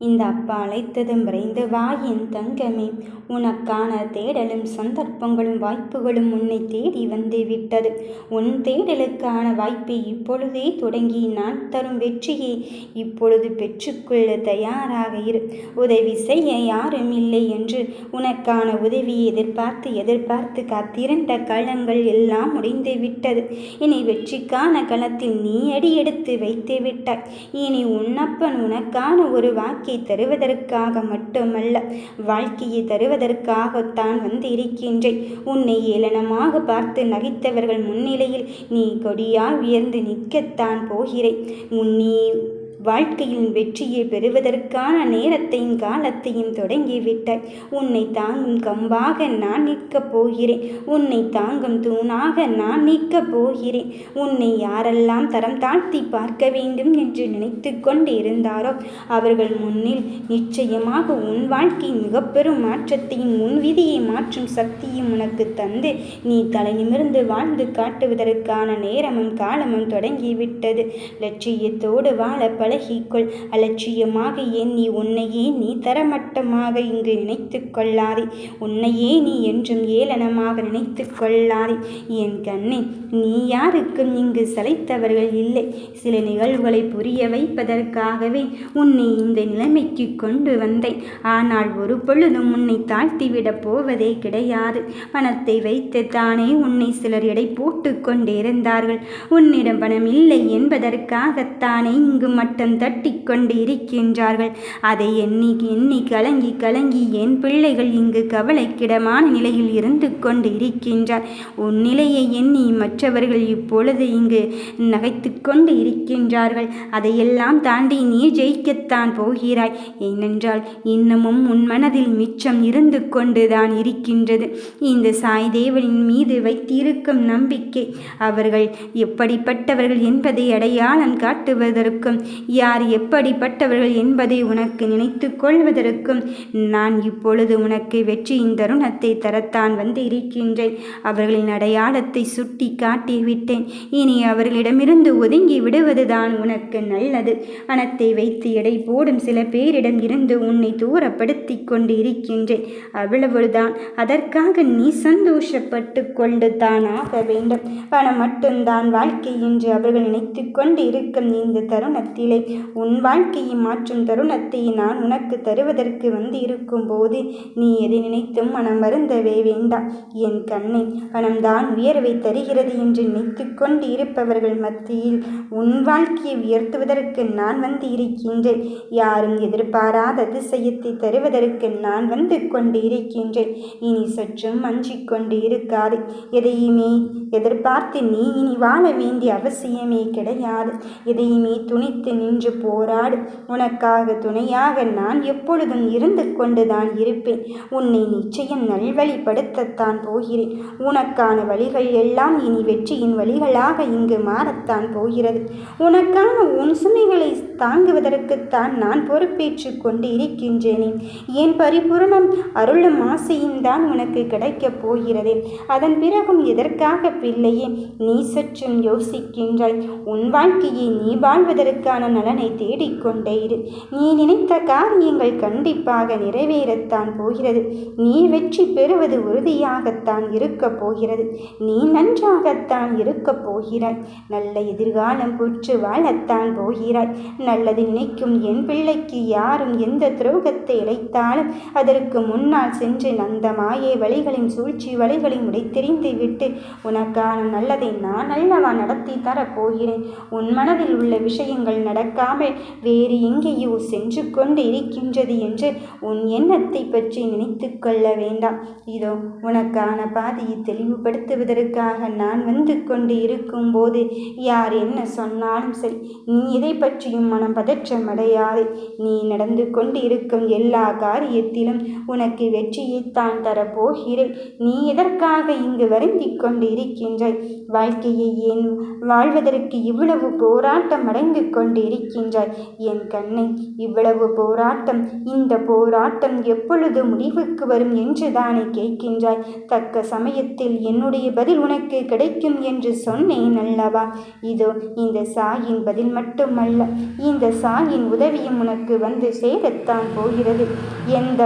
இந்த அப்பா அழைத்ததும் விரைந்து வா என் தங்கமே உனக்கான தேடலும் சந்தர்ப்பங்களும் வாய்ப்புகளும் உன்னை தேடி வந்து விட்டது. உன் தேடலுக்கான வாய்ப்பை இப்பொழுதே தொடங்கி நான் தரும் வெற்றியை இப்பொழுது பெற்றுக்கொள்ள தயாராக இரு. உதவி செய்ய யாரும் இல்லை என்று உனக்கான உதவியை எதிர்பார்த்து எதிர்பார்த்து காத்திருந்த களங்கள் எல்லாம் முடிந்து விட்டது. இனி வெற்றிக்கான களத்தில் நீ அடி எடுத்து வைத்து விட்டாய். இனி உன்னப்பன் உனக்கான ஒரு வாக்கிய தருவதற்காக மட்டுமல்ல வாழ்க்கையை தருவதற்காகத்தான் வந்து இருக்கின்றேன் உன்னை ஏளனமாக பார்த்து நகைத்தவர்கள் முன்னிலையில் நீ கொடியாய் உயர்ந்து நிற்கத்தான் போகிறேன். முன்னே வாழ்க்கையில் வெற்றியை பெறுவதற்கான நேரத்தையும் காலத்தையும் தொடங்கிவிட்டாய். உன்னை தாங்கும் கம்பாக நான் நிற்கப் போகிறேன். உன்னை தாங்கும் தூணாக நான் நிற்கப் போகிறேன். உன்னை யாரெல்லாம் தரம் தாழ்த்தி பார்க்க வேண்டும் என்று நினைத்து கொண்டு இருந்தாரோ அவர்கள் முன்னில் நிச்சயமாக உன் வாழ்க்கை மிக பெரும் மாற்றத்தையும் உன் விதியை மாற்றும் சக்தியும் உனக்கு தந்து நீ தலை நிமிர்ந்து வாழ்ந்து காட்டுவதற்கான நேரமும் காலமும் தொடங்கிவிட்டது. லட்சியத்தோடு வாழ பழகிக்கொள் அலட்சியமாக எண்ணி உன்னையே நீ தரமட்டமாக இங்கு நினைத்து கொள்ளாதே? உன்னையே நீ என்றும் ஏளனமாக நினைத்து கொள்ளாதே? என் கண்ணே நீ யாருக்கும் இங்கு சளைத்தவர்கள் இல்லை. சில நிகழ்வுகளை புரிய வைப்பதற்காகவே உன்னை இந்த நிலைமைக்கு கொண்டு வந்தேன். ஆனால் ஒரு பொழுதும் உன்னை தாழ்த்திவிடப் போவதே கிடையாது. பணத்தை வைத்து தானே உன்னை சிலர் எடை போட்டு கொண்டிருந்தார்கள். உன்னிடம் பணம் இல்லை என்பதற்காகத்தானே இங்கு மட்டும் தட்டி கொண்டு இருக்கின்றார்கள் அதை எண்ணி எண்ணி கலங்கி கலங்கி என் பிள்ளைகள் இங்கு கவலைக்கிடமான நிலையில் இருந்து கொண்டு இருக்கின்றார் உன் நிலையை எண்ணி மற்றவர்கள் இப்பொழுது இங்கு நகைத்து கொண்டு இருக்கின்றார்கள் அதையெல்லாம் தாண்டி நீ ஜெயிக்கத்தான் போகிறாய். ஏனென்றால் இன்னமும் உன் மனதில் மிச்சம் இருந்து கொண்டுதான் இருக்கின்றது. இந்த சாய் தேவனின் மீது வைத்திருக்கும் நம்பிக்கை அவர்கள் எப்படிப்பட்டவர்கள் என்பதை அடையாளம் காட்டுவதற்கும் யார் எப்படிப்பட்டவர்கள் என்பதை உனக்கு நினைத்து கொள்வதற்கும் நான் இப்பொழுது உனக்கு வெற்றியின் தருணத்தை தரத்தான் வந்து இருக்கின்றேன் அவர்களின் அடையாளத்தை சுட்டி காட்டிவிட்டேன் இனி அவர்களிடமிருந்து ஒதுங்கி விடுவதுதான் உனக்கு நல்லது. பணத்தை வைத்து எடை போடும் சில பேரிடம் இருந்து உன்னை தூரப்படுத்தி கொண்டு இருக்கின்றேன் அவ்வளவுதான். அதற்காக நீ சந்தோஷப்பட்டு கொண்டு தான் ஆக வேண்டும். பணம் மட்டும்தான் வாழ்க்கை என்று அவர்கள் நினைத்து கொண்டு இருக்கும் இந்த தருணத்திலே உன் வாழ்க்கையை மாற்றும் தருணத்தை நான் உனக்கு தருவதற்கு வந்து இருக்கும்போது நீ எதை நினைத்தும் மனம் வருந்தவே வேண்டாம். என் கண்ணை பணம்தான் உயர்வை தருகிறது என்று நினைத்து கொண்டு இருப்பவர்கள் மத்தியில் உன் வாழ்க்கையை உயர்த்துவதற்கு நான் வந்து இருக்கின்றேன். யாரும் எதிர்பாராத அதிசயத்தை தருவதற்கு நான் வந்து கொண்டு இருக்கின்றேன். இனி சற்றும் அஞ்சிக் கொண்டு இருக்காது. எதையுமே எதிர்பார்த்து நீ இனி வாழ வேண்டிய அவசியமே கிடையாது. எதையுமே துணித்து நின்று போராடு. உனக்காக துணையாக நான் எப்பொழுதும் இருந்து கொண்டுதான் இருப்பேன். உன்னை நிச்சயம் நல்வழிப்படுத்தத்தான் போகிறேன். உனக்கான வழிகள் எல்லாம் இனி வெற்றியின் வழிகளாக இங்கு மாறத்தான் போகிறது. உனக்கான உன் சுமைகளை தாங்குவதற்குத்தான் நான் பொறுப்பேற்று கொண்டு இருக்கின்றேனே. என் பரிபூரணம் அருளும் ஆசையும் தான் உனக்கு கிடைக்கப் போகிறது. அதன் பிறகும் எதற்காக பிள்ளையே நீ சற்றும் யோசிக்கின்றாய். உன் வாழ்க்கையை நீ வாழ்வதற்கான நலனை தேடிக்கொண்டே இரு. நீ நினைத்த காரியங்கள் கண்டிப்பாக நிறைவேறத்தான் போகிறது. நீ வெற்றி பெறுவது உறுதியாகத்தான் இருக்கப் போகிறது. நீ நன்றாகத்தான் இருக்கப் போகிறாய். நல்ல எதிர்காலம் புற்று வாழத்தான் போகிறாய். நல்லது நினைக்கும் என் பிள்ளைக்கு யாரும் எந்த துரோகத்தை இழைத்தாலும் அதற்கு முன்னால் சென்று அந்த மாயை வழிகளின் சூழ்ச்சி வழிகளையும் உடைத்தெறிந்து விட்டு உனக்கான நல்லதை நான் நல்லவா நடத்தி தரப்போகிறேன் உன் மனதில் உள்ள விஷயங்கள் நடக்காமல் வேறு எங்கேயோ சென்று கொண்டு இருக்கின்றது என்று உன் எண்ணத்தை பற்றி நினைத்து கொள்ள வேண்டாம். இதோ உனக்கான பாதையை தெளிவுபடுத்துவதற்காக நான் வந்து கொண்டு இருக்கும்போது யார் என்ன சொன்னாலும் சரி நீ இதை பற்றியும் மனம் பதற்றம் அடையாதே. நீ நடந்து கொண்டு இருக்கும் எல்லா காரியத்திலும் உனக்கு வெற்றியைத்தான் தரப்போகிறேன். நீ எதற்காக இங்கு வருந்தி கொண்டு இருக்கின்றாய் வாழ்க்கையை ஏன் வாழ்வதற்கு இவ்வளவு போராட்டம் அடைந்து கொண்டு இருக்கின்றாய். என் கண்ணை இவ்வளவு போராட்டம் இந்த போராட்டம் எப்பொழுது முடிவுக்கு வரும் என்று தானே கேட்கின்றாய். தக்க சமயத்தில் என்னுடைய பதில் உனக்கு கிடைக்கும் என்று சொன்னேன் அல்லவா? இதோ இந்த சாயின் பதில் மட்டுமல்ல இந்த சாயின் உதவியும் உனக்கு வந்து சேரத்தான் போகிறது. எந்த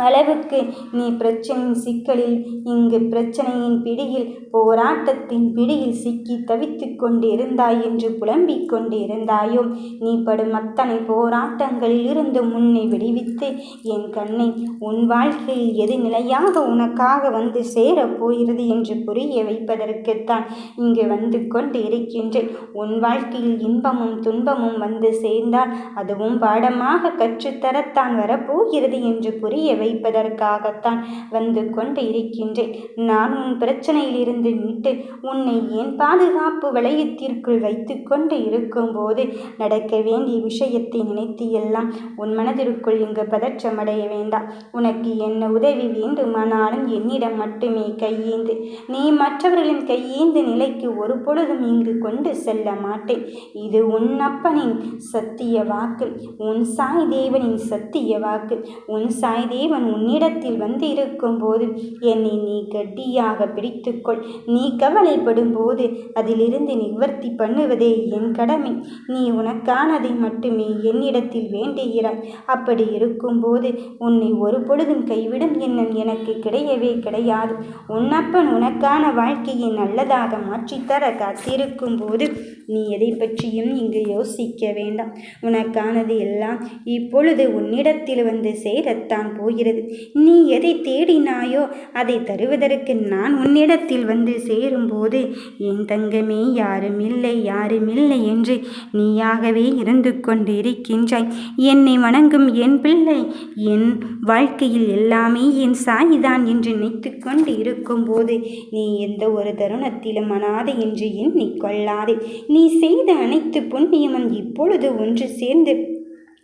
அளவுக்கு நீ பிரச்சனையின் சிக்கலில் இங்கு பிரச்சனையின் பிடியில் போராட்டத்தின் பிடியில் சிக்கி தவித்து கொண்டிருந்தாய் என்று புலம்பிக் கொண்டிருந்தாயோ? நீ படும் அத்தனை போராட்டங்களில் இருந்து முன்னை விடுவித்து என் கண்ணை உன் வாழ்க்கையில் எது நிலையாக உனக்காக வந்து சேரப் போகிறது என்று புரிய வைப்பதற்குத்தான் இங்கு வந்து கொண்டு இருக்கின்றேன். உன் வாழ்க்கையில் இன்பமும் துன்பமும் வந்து சேர்ந்தால் அதுவும் பாடமாக கற்றுத்தரத்தான் வரப்போகிறது என்று புரிய வைப்பதற்காகத்தான் வந்து கொண்டு இருக்கின்றேன். நான் உன் பிரச்சனையிலிருந்து மீட்டு உன்னை என் பாதுகாப்பு வளையத்திற்குள் வைத்து கொண்டு இருக்கும்போது நடக்க வேண்டிய விஷயத்தை நினைத்து எல்லாம் உன் மனதிற்குள் இங்கு பதற்றமடைய வேண்டாம். உனக்கு என்ன உதவி வேண்டுமானாலும் என்னிடம் மட்டுமே கையேந்து நீ மற்றவர்களின் கையேந்து நிலைக்கு ஒரு பொழுதும் இங்கு கொண்டு செல்ல மாட்டேன். இது உன் அப்பனின் சத்திய வாக்கு உன் சாய் தேவனின் சத்திய வாக்கு. உன் சாய் தேவன் உன்னிடத்தில் வந்து இருக்கும்போது என்னை நீ கட்டியாக பிடித்துக்கொள். நீ கவலைப்படும் போது அதிலிருந்து நிவர்த்தி பண்ணுவதே என் கடமை. நீ உனக்கானதை மட்டுமே என்னிடத்தில் வேண்டுகிறாய். அப்படி இருக்கும்போது உன்னை ஒரு பொழுதும் கைவிடும் எண்ணம் எனக்கு கிடையவே கிடையாது. உன்னப்பன் உனக்கான வாழ்க்கையை நல்லதாக மாற்றித்தர காத்திருக்கும் போது நீ எதை பற்றியும் இங்கு யோசிக்க வேண்டாம். உனக்கானது எல்லாம் இப்பொழுது உன்னிடத்தில் வந்து சேரத்தான் போய் போகிறது. நீ எதை தேடினாயோ அதை தருவதற்கு நான் உன்னிடத்தில் வந்து சேரும்போது என் தங்கமே யாரும் இல்லை யாரும் இல்லை என்று நீயாகவே இருந்து கொண்டு இருக்கின்றாய் என்னை வணங்கும் என் பிள்ளை என் வாழ்க்கையில் எல்லாமே என் சாய்தான் என்று நினைத்து கொண்டு இருக்கும்போது நீ எந்த ஒரு தருணத்திலும் அனாதை என்று எண்ணிக்கொள்ளாதே நீ செய்த அனைத்து புண்ணியமும் இப்பொழுது ஒன்று சேர்ந்து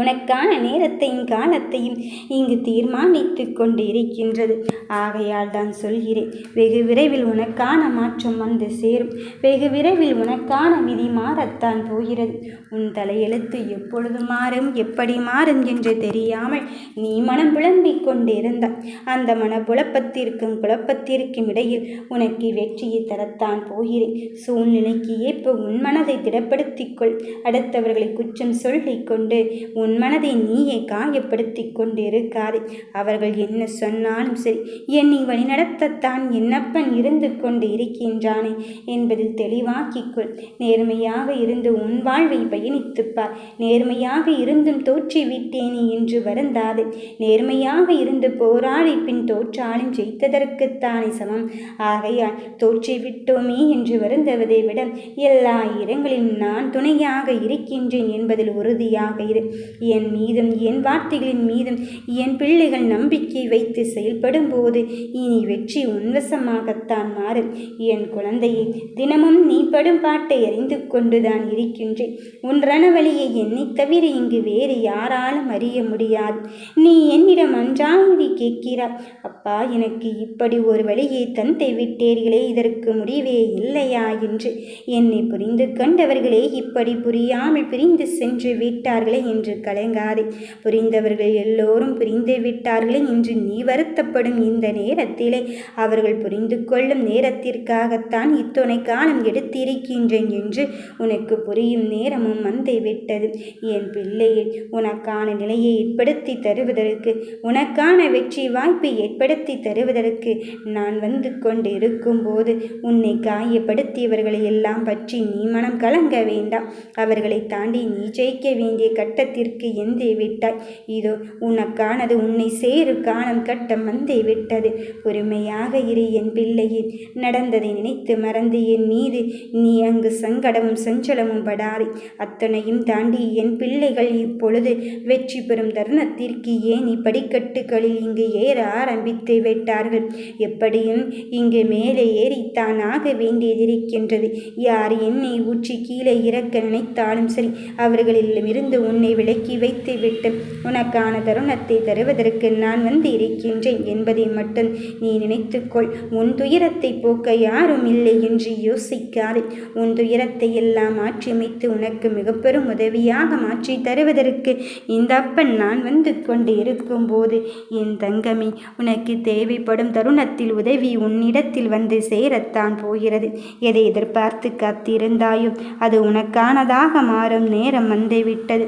உனக்கான நேரத்தையும் காலத்தையும் இங்கு தீர்மானித்து கொண்டு இருக்கின்றது ஆகையால் தான் சொல்கிறேன் வெகு விரைவில் உனக்கான மாற்றம் வந்து சேரும். வெகு விரைவில் உனக்கான விதி மாறத்தான் போகிறது. உன் தலையெழுத்து எப்பொழுது மாறும் எப்படி மாறும் என்று தெரியாமல் நீ மனம் புலம்பிக் கொண்டிருந்தாய். அந்த மனப்புழப்பத்திற்கும் குழப்பத்திற்கும் இடையில் உனக்கு வெற்றியை தரத்தான் போகிறேன். சூழ்நிலைக்கு ஏற்ப உன் மனதை திடப்படுத்திக்கொள் அடுத்தவர்களை குற்றம் சொல்லிக்கொண்டு உன் உன் மனதை நீயே காயப்படுத்தி கொண்டிருக்காது. அவர்கள் என்ன சொன்னாலும் சரி என்னை வழிநடத்தத்தான் என்னப்பன் இருந்து கொண்டு இருக்கின்றானே என்பதில் தெளிவாக்கிக்கொள் நேர்மையாக இருந்து உன் வாழ்வை பயணித்துப்பார் நேர்மையாக இருந்தும் தோற்றிவிட்டேனே என்று வருந்தாது. நேர்மையாக இருந்து போராடி பின் தோற்றாலும் ஜெயித்ததற்குத்தானே சமம். ஆகையால் தோற்றிவிட்டோமே என்று வருந்துவதை விட எல்லா இடங்களிலும் நான் துணையாக இருக்கின்றேன் என்பதில் உறுதியாக இரு. என் மீதும் என் வார்த்தைகளின் மீதும் என் பிள்ளைகள் நம்பிக்கை வைத்து செயல்படும் போது இனி வெற்றி உன்வசமாகத்தான் மாறும். என் குழந்தையை தினமும் நீ படும் பாட்டை அறிந்து கொண்டுதான் இருக்கின்றேன். உன் ரணவழியை என்னை தவிர இங்கு வேறு யாராலும் அறிய முடியாது. நீ என்னிடம் அன்றாங்கி கேட்கிறாய். அப்பா எனக்கு இப்படி ஒரு வழியை தந்தை விட்டீர்களே இதற்கு முடிவே இல்லையா என்று. என்னை புரிந்து கண்டவர்களே இப்படி புரியாமல் பிரிந்து சென்று விட்டார்களே என்று கலங்காதே. புரிந்தவர்கள் எல்லோரும் புரிந்து விட்டார்களே என்று நீ வருத்தப்படும் இந்த நேரத்திலே. அவர்கள் புரிந்து கொள்ளும் நேரத்திற்காகத்தான் இத்துணை காலம் எடுத்திருக்கின்றேன் என்று உனக்கு புரியும் நேரமும் வந்து விட்டது என் பிள்ளையை உனக்கான நிலையை ஏற்படுத்தி தருவதற்கு உனக்கான வெற்றி வாய்ப்பை ஏற்படுத்தி தருவதற்கு நான் வந்து கொண்டு இருக்கும்போது உன்னை காயப்படுத்தியவர்களை எல்லாம் பற்றி நீ மனம் கலங்க வேண்டாம். அவர்களை தாண்டி நீ ஜெயிக்க வேண்டிய கட்டத்திற்கு வீட்டுக்கு எந்தே விட்டாய்? இதோ உனக்கானது உன்னை சேரு காலம் கட்டம் வந்தே விட்டது. பொறுமையாக இரு என் பிள்ளையே. நடந்ததை நினைத்து மறந்து என் மீது நீ அங்கு சங்கடமும் சஞ்சலமும் படாதே. அத்தனையும் தாண்டி என் பிள்ளைகள் இப்பொழுது வெற்றி பெறும் தருணத்திற்கு ஏன் படிக்கட்டுகளில் இங்கு ஏற ஆரம்பித்து விட்டார்கள்? எப்படியும் இங்கு மேலே ஏறித்தான் ஆக வேண்டியதிருக்கின்றது. யார் என்னை ஊற்றி கீழே இறக்க நினைத்தாலும் சரி அவர்களிடமிருந்து உன்னை விளை இறக்கி வைத்துவிட்டு உனக்கான தருணத்தை தருவதற்கு நான் வந்து இருக்கின்றேன் என்பதை மட்டும் நீ நினைத்துக்கொள். உன் துயரத்தை போக்க யாரும் இல்லை என்று யோசிக்காதே. உன் துயரத்தை எல்லாம் மாற்றியமைத்து உனக்கு மிக பெரும் உதவியாக மாற்றி தருவதற்கு இந்த அப்பன் நான் வந்து கொண்டு இருக்கும்போது என் தங்கமே உனக்கு தேவைப்படும் தருணத்தில் உதவி உன்னிடத்தில் வந்து சேரத்தான் போகிறது. எதை எதிர்பார்த்து காத்திருந்தாயோ அது உனக்கானதாக மாறும் நேரம் வந்துவிட்டது.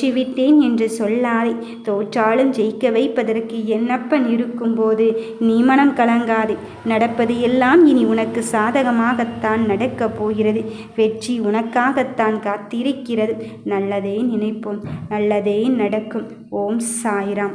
தோற்றுவிட்டேன் என்று சொல்லாதே. தோற்றாலும் ஜெயிக்க வைப்பதற்கு என்னப்பன் இருக்கும்போது நீ மனம் கலங்காதே. நடப்பது எல்லாம் இனி உனக்கு சாதகமாகத்தான் நடக்கப் போகிறது. வெற்றி உனக்காகத்தான் காத்திருக்கிறது. நல்லதே நினைப்போம். நல்லதே நடக்கும். ஓம் சாய்ராம்.